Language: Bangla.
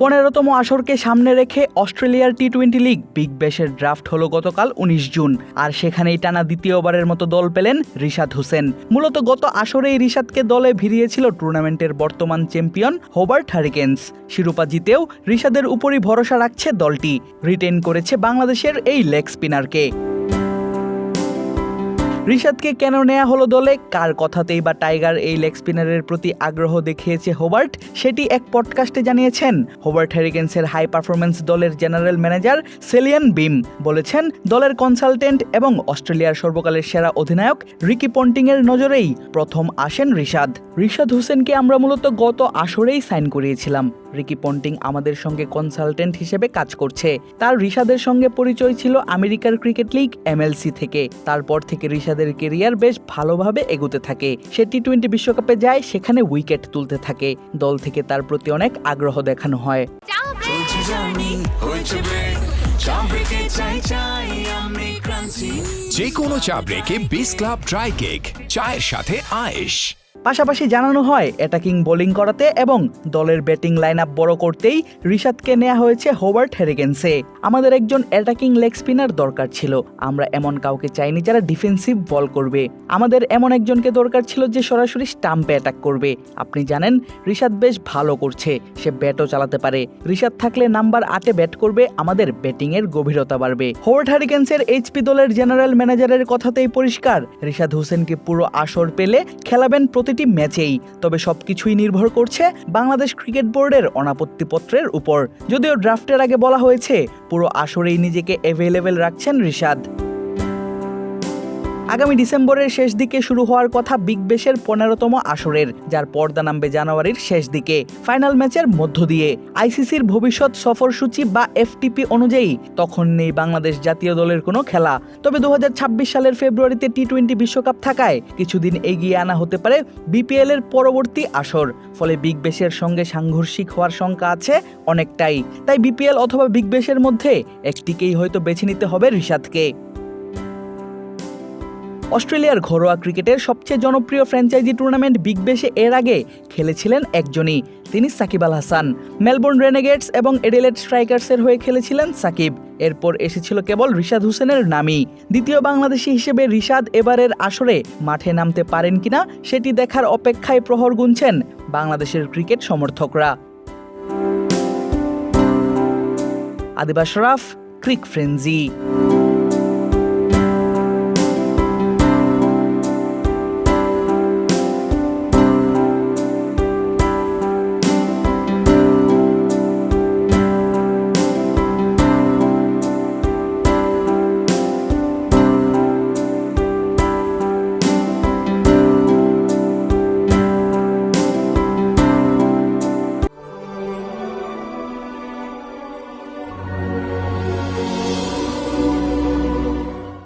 পনেরোতম আসরকে সামনে রেখে অস্ট্রেলিয়ার টি টোয়েন্টি লিগ বিগ ব্যাশের ড্রাফট হলো গতকাল উনিশ জুন। আর সেখানেই টানা দ্বিতীয়বারের মতো দল পেলেন রিশাদ হোসেন। মূলত গত আসরেই রিশাদকে দলে ভিড়িয়েছিল টুর্নামেন্টের বর্তমান চ্যাম্পিয়ন হোবার্ট হারিকেন্স। শিরোপা জিতেও রিশাদের উপরই ভরসা রাখছে দলটি। রিটেন করেছে বাংলাদেশের এই লেগ স্পিনারকে। রিশাদকে কেন নেওয়া হলো দলে? কার কথাতেই বা টাইগার এই লেগ স্পিনারের প্রতি আগ্রহ দেখিয়েছে হোবার্ট? সেটি এক পডকাস্টে জানিয়েছেন। হোবার্ট হ্যারিকেন্সের হাই পারফরমেন্স দলের জেনারেল ম্যানেজার সেলিয়ান বিম বলেছেন, দলের কনসালটেন্ট এবং অস্ট্রেলিয়ার সর্বকালের সেরা অধিনায়ক রিকি পন্টিংয়ের নজরেই প্রথম আসেন রিশাদ। রিশাদ হোসেনকে আমরা মূলত গত আসরেই সাইন করিয়েছিলাম। রিকি পন্টিং আমাদের সঙ্গে কনসালটেন্ট হিসেবে কাজ করছে। তার রিশাদের সঙ্গে পরিচয় ছিল আমেরিকার ক্রিকেট লিগ এমএলসি থেকে। তারপর থেকে রিশাদের কেরিয়ার বেশ ভালোভাবে এগোতে থাকে। সে টি টোয়েন্টি বিশ্বকাপে যায় সেখানে উইকেট তুলতে থাকে। দল থেকে তার প্রতি অনেক আগ্রহ দেখানো হয়। যে কোনো চা ব্রেকে বিস ক্লাব ড্রাই কেক চায়ের সাথে আয়েশ। পাশাপাশি জানানো হয় অ্যাটাকিং বোলিং করাতে এবং দলের ব্যাটিং লাইন আপ বড় করতেই রিশাদকে নেওয়া হয়েছে হোবার্ট হেরিগেন্সে আমাদের একজন অ্যাটাকিং লেগ স্পিনার দরকার ছিল। আমরা এমন কাউকে চাইনি যারা ডিফেন্সিভ বল করবে। আমাদের এমন একজনকে দরকার ছিল যে সরাসরি স্টাম্পে অ্যাটাক করবে। আপনি জানেন, রিশাদ বেশ ভালো করছে। সে ব্যাটও চালাতে পারে। রিশাদ থাকলে নাম্বার আটে ব্যাট করবে, আমাদের ব্যাটিংয়ের গভীরতা বাড়বে। হোয়ার্ট হারিকেন্সের এইচপি দলের জেনারেল ম্যানেজারের কথাতেই পরিষ্কার। রিশাদ হোসেনকে পুরো আসর পেলে খেলাবেন প্রতিটি ম্যাচেই, তবে সবকিছুই নির্ভর করছে বাংলাদেশ ক্রিকেট বোর্ডের অনাপত্তিপত্রের উপর। যদিও ড্রাফটের আগে বলা হয়েছে, পুরো আসরেই নিজেকে অ্যাভেলেবেল রাখছেন রিশাদ। আগামী ডিসেম্বরের শেষ দিকে শুরু হওয়ার কথা বিগ বেশের পনেরোতম আসরের, যার পর্দা নামবে জানুয়ারির শেষ দিকে। ফাইনাল ম্যাচের মধ্য দিয়ে আইসিসির ভবিষ্যৎ সফরসূচি বা এফটিপি অনুযায়ী তখন নেই বাংলাদেশ জাতীয় দলের কোনো খেলা। তবে দু হাজার ছাব্বিশ সালের ফেব্রুয়ারিতে টি টোয়েন্টি বিশ্বকাপ থাকায় কিছুদিন এগিয়ে আনা হতে পারে বিপিএল এর পরবর্তী আসর। ফলে বিগ বেশের সঙ্গে সাংঘর্ষিক হওয়ার শঙ্কা আছে অনেকটাই। তাই বিপিএল অথবা বিগ বেশের মধ্যে একটিকেই হয়তো বেছে নিতে হবে রিশাদকে। অস্ট্রেলিয়ার ঘরোয়া ক্রিকেটের সবচেয়ে জনপ্রিয় ফ্র্যাঞ্চাইজি টুর্নামেন্ট বিগ বেশে এর আগে খেলেছিলেন একজনই, তিনি সাকিব আল হাসান। মেলবোর্ন রেনেগেটস এবং এডিলেট স্ট্রাইকার্সের হয়ে খেলেছিলেন সাকিব। এরপর এসেছিল কেবল রিশাদ হোসেনের নামই। দ্বিতীয় বাংলাদেশি হিসেবে রিশাদ এবারের আসরে মাঠে নামতে পারেন কিনা সেটি দেখার অপেক্ষায় প্রহর গুনছেন বাংলাদেশের ক্রিকেট সমর্থকরা। আদিবাস রাফ, ক্রিক ফ্রেঞ্জি